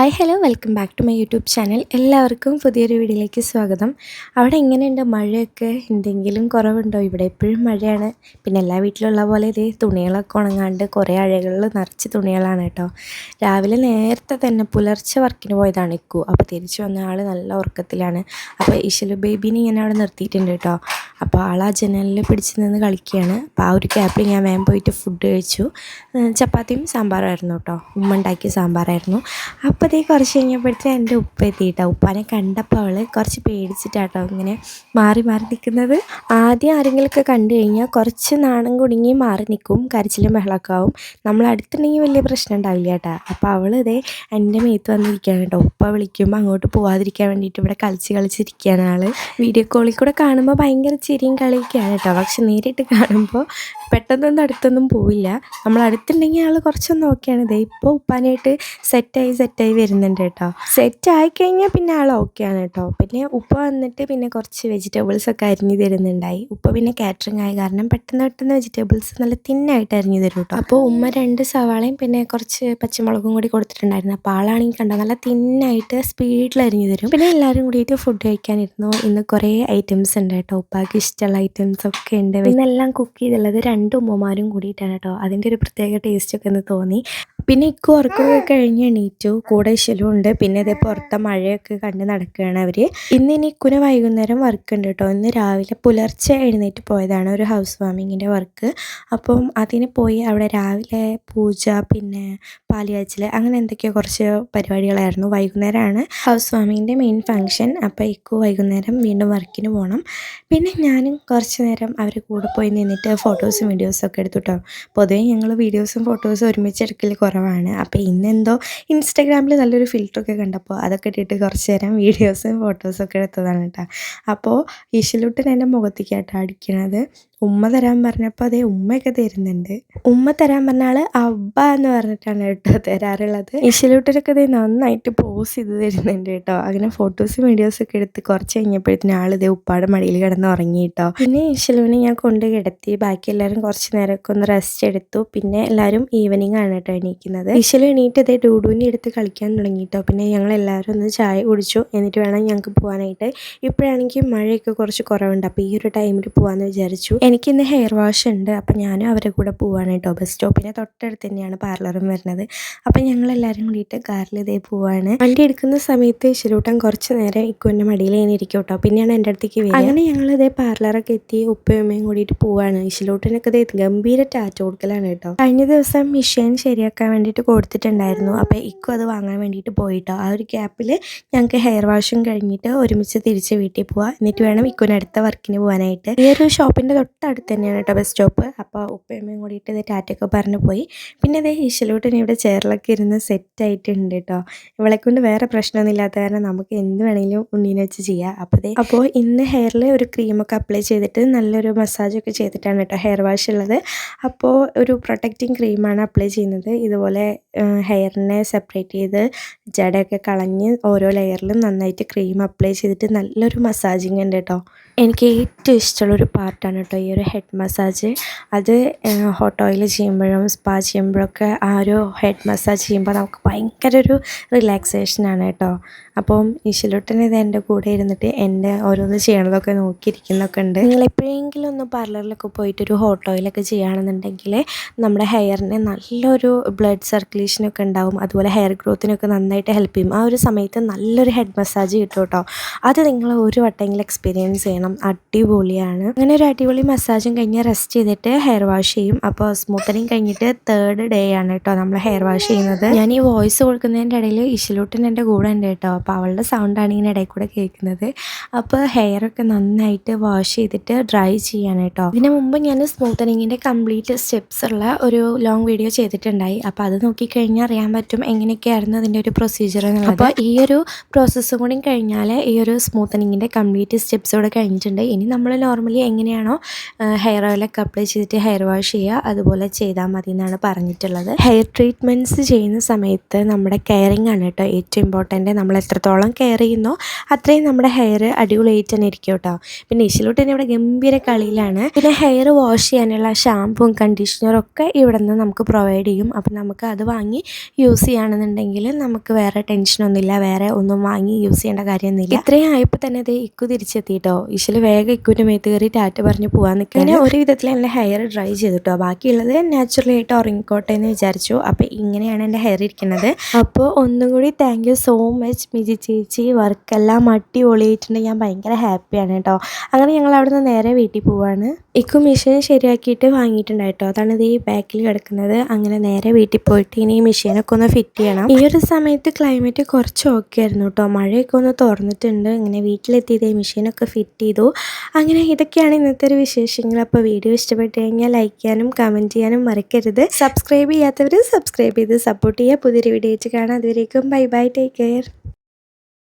Hi hello welcome back to my YouTube channel. എല്ലാവർക്കും പുതിയൊരു വീഡിയോയിലേക്ക് സ്വാഗതം. അവിടെ എങ്ങനെയുണ്ട്? മഴയൊക്കെ എന്തെങ്കിലും കുറവുണ്ടോ? ഇവിടെ എപ്പോഴും മഴയാണ്. പിന്നെ എല്ലാ വീട്ടിലുള്ള പോലെ ഇതേ തുണികളൊക്കെ ഉണങ്ങാണ്ട് കുറേ അഴകളിൽ നിറച്ച് തുണികളാണ് കേട്ടോ. രാവിലെ നേരത്തെ തന്നെ പുലർച്ചെ വർക്കിന് പോയതാണ് ഇക്കു. അപ്പോൾ തിരിച്ചു വന്ന ആൾ നല്ല ഉറക്കത്തിലാണ്. അപ്പോൾ ഇഷലു ബേബീനെ ഇങ്ങനെ അവിടെ നിർത്തിയിട്ടുണ്ട് കേട്ടോ. അപ്പോൾ ആൾ ആ ജനലിൽ പിടിച്ച് നിന്ന് കളിക്കുകയാണ്. അപ്പോൾ ആ ഒരു ക്യാപ്പിൽ ഞാൻ വേഗം പോയിട്ട് ഫുഡ് കഴിച്ചു. ചപ്പാത്തിയും സാമ്പാറായിരുന്നു കേട്ടോ. ഉമ്മ ഉണ്ടാക്കിയ സാമ്പാറായിരുന്നു. അപ്പോഴത്തേ കുറച്ച് കഴിഞ്ഞപ്പോഴത്തേക്കും എന്റെ ഉപ്പ എത്തിയിട്ടോ. ഉപ്പാനെ കണ്ടപ്പോൾ അവൾ കുറച്ച് പേടിച്ചിട്ടാട്ടോ ഇങ്ങനെ മാറി മാറി നിൽക്കുന്നത് ആദ്യം ആരെങ്കിലുമൊക്കെ കണ്ടു കഴിഞ്ഞാൽ കുറച്ച് നാണം കുടുങ്ങി മാറി നിൽക്കും കരച്ചിലും ബഹളമൊക്കെ ആവും. നമ്മൾ അടുത്തുണ്ടെങ്കിൽ വലിയ പ്രശ്നം ഉണ്ടാവില്ല കേട്ടോ. അപ്പോൾ അവൾ ഇതേ എന്റെ മേത്ത് വന്നിരിക്കുകയാണ് കേട്ടോ. ഉപ്പ വിളിക്കുമ്പോൾ അങ്ങോട്ട് പോവാതിരിക്കാൻ വേണ്ടിയിട്ട് ഇവിടെ കളിച്ച് കളിച്ചിരിക്കുകയാണ് ആൾ വീഡിയോ കോളിൽ കൂടെ കാണുമ്പോൾ ഭയങ്കര ചിരിയും കളിയൊക്കെയാണ് കേട്ടോ. പക്ഷെ നേരിട്ട് കാണുമ്പോൾ പെട്ടെന്നൊന്നും അടുത്തൊന്നും പോവില്ല. നമ്മൾ അടുത്തുണ്ടെങ്കിൽ ആൾ കുറച്ചൊന്നും ഓക്കെയാണ് ഇതേ ഇപ്പോൾ ഉപ്പാനായിട്ട് സെറ്റായി സെറ്റായി വരുന്നുണ്ട് കേട്ടോ. സെറ്റ് ആയി കഴിഞ്ഞാൽ പിന്നെ ആൾ ആണ് കേട്ടോ. പിന്നെ ഉപ്പ വന്നിട്ട് പിന്നെ കുറച്ച് വെജിറ്റബിൾസ് ഒക്കെ അരിഞ്ഞു തരുന്നുണ്ടായി. ഉപ്പ പിന്നെ കാറ്ററിംഗ് ആയി. കാരണം പെട്ടെന്ന് പെട്ടെന്ന് വെജിറ്റബിൾസ് നല്ല തിന്നായിട്ട് അരിഞ്ഞു തരും കേട്ടോ. അപ്പോൾ ഉമ്മ രണ്ട് സവാളയും പിന്നെ കുറച്ച് പച്ചമുളകും കൂടി കൊടുത്തിട്ടുണ്ടായിരുന്നു. അപ്പോൾ ആളാണെങ്കിൽ കണ്ട നല്ല തിന്നായിട്ട് സ്പീഡിൽ അരിഞ്ഞു തരും. പിന്നെ എല്ലാവരും കൂടിയിട്ട് ഫുഡ് കഴിക്കാനിരുന്നു. ഇന്ന് കുറേ ഐറ്റംസ് ഉണ്ട് കേട്ടോ. ഉപ്പാക്ക് ഇഷ്ടമുള്ള ഐറ്റംസ് ഒക്കെ ഉണ്ട്. ഇന്നെല്ലാം കുക്ക് ചെയ്തുള്ളത് രണ്ട് ഉമ്മമാരും കൂടിയിട്ടാണ് കേട്ടോ. അതിന്റെ ഒരു പ്രത്യേക ടേസ്റ്റ് ഒക്കെ ഒന്ന് തോന്നി. പിന്നെ ഇക്കു ഉറക്കമൊക്കെ കഴിഞ്ഞ് എണീറ്റു. കൂടെ ഇശലും ഉണ്ട് പിന്നെ ഇതേ പുറത്തെ മഴയൊക്കെ കണ്ട് നടക്കുകയാണ് അവർ ഇന്ന് ഇനി ഇക്കുന് വൈകുന്നേരം വർക്ക് ഉണ്ട് കേട്ടോ ഇന്ന് രാവിലെ പുലർച്ചെ എഴുന്നേറ്റ് പോയതാണ് ഒരു ഹൗസ് വാമിങ്ങിന്റെ വർക്ക് അപ്പം അതിന് പോയി അവിടെ രാവിലെ പൂജ പിന്നെ പാലിയാച്ചിൽ അങ്ങനെ എന്തൊക്കെയോ കുറച്ച് പരിപാടികളായിരുന്നു. വൈകുന്നേരമാണ് ഹൗസ് വാമിങ്ങിന്റെ മെയിൻ ഫങ്ഷൻ അപ്പോൾ ഇക്കു വൈകുന്നേരം വീണ്ടും വർക്കിന് പോകണം പിന്നെ ഞാനും കുറച്ച് നേരം അവർ കൂടെ പോയി നിന്നിട്ട് ഫോട്ടോസും വീഡിയോസും ഒക്കെ എടുത്തു കേട്ടോ പൊതുവേ ഞങ്ങൾ വീഡിയോസും ഫോട്ടോസും ഒരുമിച്ച് എടുക്കൽ കുറവാണ് അപ്പോൾ ഇന്നെന്തോ ഇൻസ്റ്റാഗ്രാമിൽ നല്ലൊരു ഫിൽറ്ററൊക്കെ കണ്ടപ്പോൾ അതൊക്കെ ഇട്ടിട്ട് കുറച്ച് നേരം വീഡിയോസും ഫോട്ടോസും ഒക്കെ എടുത്തതാണ് കേട്ടോ അപ്പോൾ ഈശലുട്ടൻ എന്റെ മുഖത്തേക്ക് കേട്ടോ അടിക്കണത്. ഉമ്മ തരാൻ പറഞ്ഞപ്പോൾ അതേ ഉമ്മയൊക്കെ തരുന്നുണ്ട്. ഉമ്മ തരാൻ പറഞ്ഞ അബ്ബ എന്ന് പറഞ്ഞിട്ടാണ് കേട്ടോ തരാറുള്ളത്. ഇശലൂട്ടരൊക്കെ അതേ നന്നായിട്ട് പോസ് ചെയ്ത് തരുന്നുണ്ട് കേട്ടോ. അങ്ങനെ ഫോട്ടോസും വീഡിയോസും ഒക്കെ എടുത്ത് കുറച്ച് കഴിഞ്ഞപ്പോഴത്തേന് ആൾ ഇതേ ഉപ്പാടെ മടിയിൽ കിടന്ന് ഉറങ്ങി കേട്ടോ. പിന്നെ ഇഷലുവിനെ ഞാൻ കൊണ്ട് കിടത്തി. ബാക്കി എല്ലാവരും കുറച്ച് നേരമൊക്കെ ഒന്ന് റെസ്റ്റ് എടുത്തു. പിന്നെ എല്ലാവരും ഈവനിങ് ആണ് കേട്ടോ എണീക്കുന്നത്. ഇഷലു എണീറ്റ് അതേ ഡൂഡുവിന്റെ എടുത്ത് കളിക്കാൻ തുടങ്ങി കേട്ടോ. പിന്നെ ഞങ്ങൾ എല്ലാവരും ഒന്ന് ചായ കുടിച്ചു. എന്നിട്ട് വേണം ഞങ്ങൾക്ക് പോകാനായിട്ട് ഇപ്പോഴാണെങ്കിൽ മഴയൊക്കെ കുറച്ച് കുറവുണ്ട്. അപ്പോൾ ഈ ഒരു ടൈമിൽ പോകാമെന്ന് വിചാരിച്ചു. എനിക്കിന്ന് ഹെയർ വാഷ് ഉണ്ട്. അപ്പം ഞാനും അവരുടെ കൂടെ പോവാണ് കേട്ടോ. ബസ് സ്റ്റോപ്പിന്റെ തൊട്ടടുത്ത് തന്നെയാണ് പാർലറും വരുന്നത്. അപ്പം ഞങ്ങൾ എല്ലാവരും കൂടിയിട്ട് കാറിൽ ഇതേ പോവാണ്. വണ്ടി എടുക്കുന്ന സമയത്ത് ശരിയൂട്ടം കുറച്ച് നേരം ഇക്കുവിന്റെ മടിയിൽ ഇങ്ങനെ ഇരിക്കും കേട്ടോ. പിന്നെയാണ് എന്റെ അടുത്തേക്ക് വരിക. അങ്ങനെ ഞങ്ങൾ ഇതേ പാർലറൊക്കെ എത്തി ഉപ്പയമ്മയും കൂടിയിട്ട് പോവാണ്. ഇശിലോട്ടിനൊക്കെ ഇതേ ഗംഭീര ടാറ്റ കൊടുക്കലാണ് കേട്ടോ. കഴിഞ്ഞ ദിവസം മിഷീൻ ശരിയാക്കാൻ വേണ്ടിയിട്ട് കൊടുത്തിട്ടുണ്ടായിരുന്നു. അപ്പോൾ ഇക്കു അത് വാങ്ങാൻ വേണ്ടിയിട്ട് പോയിട്ടോ. ആ ഒരു ഗ്യാപ്പിൽ ഞങ്ങൾക്ക് ഹെയർ വാഷും കഴിഞ്ഞിട്ട് ഒരുമിച്ച് തിരിച്ച് വീട്ടിൽ പോവാം. എന്നിട്ട് വേണം ഇക്കുവിന് അടുത്ത വർക്കിന് പോകാനായിട്ട് ഈ ഒരു ഷോപ്പിന്റെ തൊട്ടടുത്ത് തന്നെയാണ് കേട്ടോ ബസ് സ്റ്റോപ്പ് അപ്പോൾ ഉപ്പയമ്മയും കൂടിയിട്ട് ഇത് ടാറ്റയൊക്കെ പറഞ്ഞു പോയി. പിന്നെ അതേ ഈശലൂട്ടൻ ഇവിടെ ചെയറിലൊക്കെ ഇരുന്ന് സെറ്റായിട്ടുണ്ട് കേട്ടോ. ഇവളെ കൊണ്ട് വേറെ പ്രശ്നമൊന്നും ഇല്ലാത്ത കാരണം നമുക്ക് എന്ത് വേണമെങ്കിലും ഉണ്ണീനെ വെച്ച് ചെയ്യാം. അപ്പോൾ ദേ അപ്പോൾ ഇന്ന് ഹെയറിൽ ഒരു ക്രീമൊക്കെ അപ്ലൈ ചെയ്തിട്ട് നല്ലൊരു മസാജൊക്കെ ചെയ്തിട്ടാണ് കേട്ടോ ഹെയർ വാഷ് ഉള്ളത്. അപ്പോൾ ഒരു പ്രൊട്ടക്റ്റിംഗ് ക്രീമാണ് അപ്ലൈ ചെയ്യുന്നത്. ഇതുപോലെ ഹെയറിനെ സെപ്പറേറ്റ് ചെയ്ത് ജടയൊക്കെ കളഞ്ഞ് ഓരോ ലെയറിലും നന്നായിട്ട് ക്രീം അപ്ലൈ ചെയ്തിട്ട് നല്ലൊരു മസാജിങ് ഉണ്ട് കേട്ടോ. എനിക്ക് ഏറ്റവും ഇഷ്ടമുള്ളൊരു പാർട്ടാണ് കേട്ടോ ഈ ഒരു ഹെഡ് മസാജ് അത് ഹോട്ട് ഓയിൽ ചെയ്യുമ്പോഴും സ്പാ ചെയ്യുമ്പോഴൊക്കെ ആ ഒരു ഹെഡ് മസാജ് ചെയ്യുമ്പോൾ നമുക്ക് ഭയങ്കര ഒരു റിലാക്സേഷനാണ് കേട്ടോ അപ്പം ഈശ്വലുട്ടൻ ഇത് എന്റെ കൂടെ ഇരുന്നിട്ട് എന്റെ ഓരോന്ന് ചെയ്യണതൊക്കെ നോക്കിയിരിക്കുന്നൊക്കെ ഉണ്ട്. നിങ്ങൾ എപ്പോഴെങ്കിലും ഒന്ന് പാർലറിലൊക്കെ പോയിട്ട് ഒരു ഹോട്ട് ഓയിലൊക്കെ ചെയ്യുകയാണെന്നുണ്ടെങ്കിൽ നമ്മുടെ ഹെയറിന് നല്ലൊരു ബ്ലഡ് സർക്കുലേഷനൊക്കെ ഉണ്ടാവും. അതുപോലെ ഹെയർ ഗ്രോത്തിനൊക്കെ നന്നായിട്ട് ഹെൽപ്പ് ചെയ്യും. ആ ഒരു സമയത്ത് നല്ലൊരു ഹെഡ് മസാജ് കിട്ടും കേട്ടോ അത് നിങ്ങൾ ഒരു വട്ടമെങ്കിലും എക്സ്പീരിയൻസ് ചെയ്യണം. അടിപൊളിയാണ്. അങ്ങനെ ഒരു അടിപൊളി മസാജും കഴിഞ്ഞ് റെസ്റ്റ് ചെയ്തിട്ട് ഹെയർ വാഷ് ചെയ്യും. അപ്പോൾ സ്മൂത്തനിങ് കഴിഞ്ഞിട്ട് തേർഡ് ഡേ ആണ് കേട്ടോ നമ്മൾ ഹെയർ വാഷ് ചെയ്യുന്നത്. ഞാൻ ഈ വോയിസ് കൊടുക്കുന്നതിന്റെ ഇടയിൽ ഇശലൂട്ടൻ എന്റെ കൂടെ ഉണ്ട് കേട്ടോ അപ്പോൾ അവളുടെ സൗണ്ടാണ് ഇങ്ങനെ ഇടയിൽ കൂടെ കേൾക്കുന്നത്. അപ്പോൾ ഹെയർ ഒക്കെ നന്നായിട്ട് വാഷ് ചെയ്തിട്ട് ഡ്രൈ ചെയ്യാൻ കേട്ടോ ഇതിനു മുമ്പ് ഞാൻ സ്മൂത്തനിങ്ങിന്റെ കംപ്ലീറ്റ് സ്റ്റെപ്സ് ഉള്ള ഒരു ലോങ് വീഡിയോ ചെയ്തിട്ടുണ്ടായി. അപ്പോൾ അത് നോക്കിക്കഴിഞ്ഞാൽ അറിയാൻ പറ്റും എങ്ങനെയൊക്കെയായിരുന്നു അതിന്റെ ഒരു പ്രൊസീജിയർ എന്നുള്ളത്. അപ്പോൾ ഈ ഒരു പ്രോസസ്സും കൂടി കഴിഞ്ഞാൽ ഈ ഒരു സ്മൂത്തനിങ്ങിന്റെ കംപ്ലീറ്റ് സ്റ്റെപ്സ് കൂടെ കഴിഞ്ഞ് കഴിഞ്ഞിട്ടുണ്ട്. ഇനി നമ്മൾ നോർമലി എങ്ങനെയാണോ ഹെയർ ഓയിലൊക്കെ അപ്ലൈ ചെയ്തിട്ട് ഹെയർ വാഷ് ചെയ്യുക അതുപോലെ ചെയ്താൽ മതി എന്നാണ് പറഞ്ഞിട്ടുള്ളത്. ഹെയർ ട്രീറ്റ്മെന്റ്സ് ചെയ്യുന്ന സമയത്ത് നമ്മുടെ കെയറിങ് ആണ് കേട്ടോ ഏറ്റവും ഇമ്പോർട്ടന്റ് നമ്മൾ എത്രത്തോളം കെയർ ചെയ്യുന്നോ അത്രയും നമ്മുടെ ഹെയർ അടിപൊളിയായിട്ട് തന്നെ ഇരിക്കും കേട്ടോ. പിന്നെ ഇശിലൂട്ടിന് ഇവിടെ ഗംഭീര കളിയിലാണ്. പിന്നെ ഹെയർ വാഷ് ചെയ്യാനുള്ള ഷാമ്പും കണ്ടീഷണറും ഒക്കെ ഇവിടെ നിന്ന് നമുക്ക് പ്രൊവൈഡ് ചെയ്യും. അപ്പം നമുക്ക് അത് വാങ്ങി യൂസ് ചെയ്യുകയാണെന്നുണ്ടെങ്കിൽ നമുക്ക് വേറെ ടെൻഷനൊന്നുമില്ല വേറെ ഒന്നും വാങ്ങി യൂസ് ചെയ്യേണ്ട കാര്യമൊന്നുമില്ല. ഇത്രയും ആയപ്പോൾ തന്നെ അത് ഇക്കു തിരിച്ചെത്തിയിട്ടോ ഇശിൽ വേഗം ഇക്കുവിന്റെ മേത്ത് കയറി ടാറ്റ് പറഞ്ഞ് പോകാൻ നിൽക്കാൻ ഒരു വിധത്തിൽ എന്റെ ഹെയർ ഡ്രൈ ചെയ്തിട്ടോ. ബാക്കിയുള്ളത് നാച്ചുറലി ആയിട്ട് ഉറങ്ങിക്കോട്ടെ എന്ന് വിചാരിച്ചു. അപ്പോൾ ഇങ്ങനെയാണ് എന്റെ ഹെയർ ഇരിക്കുന്നത്. അപ്പോൾ ഒന്നും കൂടി താങ്ക് യു സോ മച്ച് മിജി ചേച്ചി. വർക്കെല്ലാം അടിപൊളിയായിട്ടുണ്ട്. ഞാൻ ഭയങ്കര ഹാപ്പിയാണ് കേട്ടോ. അങ്ങനെ ഞങ്ങൾ അവിടെ നിന്ന് നേരെ വീട്ടിൽ പോവാണ്. ഇക്കു മെഷീൻ ശരിയാക്കിയിട്ട് വാങ്ങിയിട്ടുണ്ടായിട്ടോ. അതാണ് ഇത് ഈ ബാക്കിൽ കിടക്കുന്നത്. അങ്ങനെ നേരെ വീട്ടിൽ പോയിട്ട് ഇനി ഈ മെഷീനൊക്കെ ഒന്ന് ഫിറ്റ് ചെയ്യണം. ഈ ഒരു സമയത്ത് ക്ലൈമറ്റ് കുറച്ച് ഓക്കെ ആയിരുന്നു കേട്ടോ. മഴയൊക്കെ ഒന്ന് തുറന്നിട്ടുണ്ട്. ഇങ്ങനെ വീട്ടിലെത്തിയത് ഈ മെഷീനൊക്കെ ഫിറ്റ് ചെയ്തു. അങ്ങനെ ഇതൊക്കെയാണ് ഇന്നത്തെ ഒരു വിശേഷങ്ങൾ അപ്പോൾ വീഡിയോ ഇഷ്ടപ്പെട്ട് കഴിഞ്ഞാൽ ലൈക്ക് ചെയ്യാനും കമന്റ് ചെയ്യാനും മറക്കരുത്. സബ്സ്ക്രൈബ് ചെയ്യാത്തവർ സബ്സ്ക്രൈബ് ചെയ്ത് സപ്പോർട്ട് ചെയ്യുക പുതിയൊരു വീഡിയോ വെച്ച് കാണാം. അതുവരേക്കും ബൈ ബൈ ടേക്ക് കെയർ